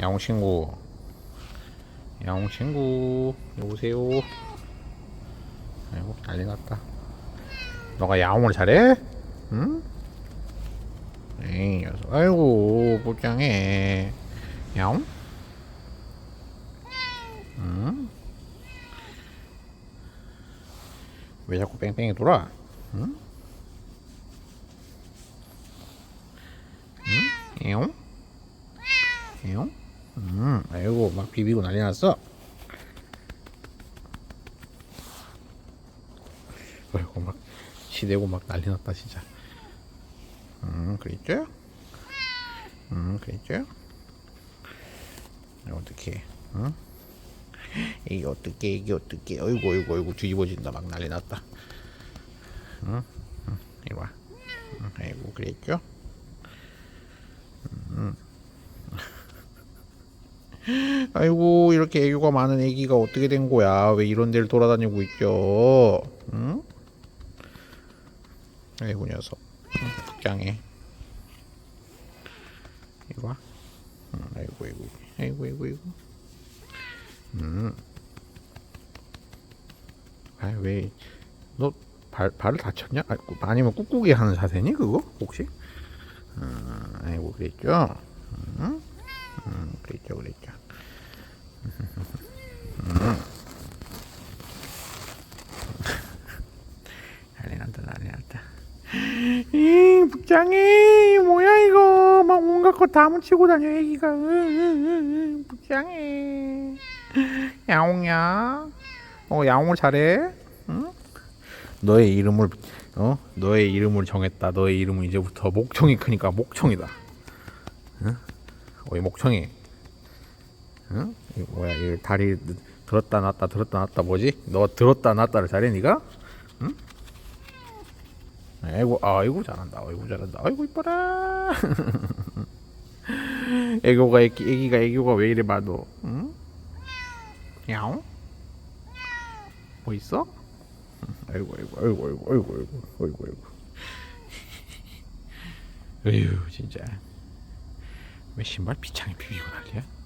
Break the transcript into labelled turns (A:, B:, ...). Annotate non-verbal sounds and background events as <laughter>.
A: 야옹 친구 야옹 친구 여보세요 아이고 난리 났다 너가 야옹을 잘해? 응? 에이 녀석 아이고 복장해 야옹? 응? 왜 자꾸 뺑뺑이 돌아? 응? 응? 에용? 에용? 음, 아이고 막 비비고 난리 났어. 아이고 막 치대고 막 난리 났다 진짜. 음, 그랬죠? 음, 그랬죠? 어떻게? 응? 이게 어떻게 이게 어떻게? 어이구 어이구 어이구 뒤집어진다 막 난리 났다. 응? 응, 이리 와. 응, 아이고 그랬죠? 아이고 이렇게 애교가 많은 애기가 어떻게 된 거야? 왜 이런 데를 돌아다니고 있죠? 응? 아이고 녀석 와 응, 아이고 아이고 아이고 아이고 아이고 음. 아왜너 발, 발을 다쳤냐? 아, 아니면 꾹꾹이 하는 자세니 그거 혹시? 음, 아이고 그랬죠? 음, 음, 그랬죠 그랬죠 난리 났다 난리 났다 이 북장해 뭐야 이거 막 온갖 거 다 묻히고 다녀 애기가 으, 북장해 야옹야 어 야옹을 잘해 응? 너의 이름을 어 너의 이름을 정했다 너의 이름은 이제부터 목청이 크니까 목청이다 응? 어이 목청이 응? 이 뭐야 이 다리 들었다 놨다 들었다 놨다 뭐지? 너 들었다 놨다를 잘해 니가? 응? 아이고 아이고 잘한다 아이고 잘한다 아이고 이뻐라 <laughs> 애교가 애기, 애기가 애교가 왜 이래 봐도 응? 야옹? 뭐 있어? <laughs> 아이고 아이고 아이고 아이고 아이고 아이고 아이고 아이고 <laughs> 에휴 진짜 왜 신발 비창에 비비고 난리야?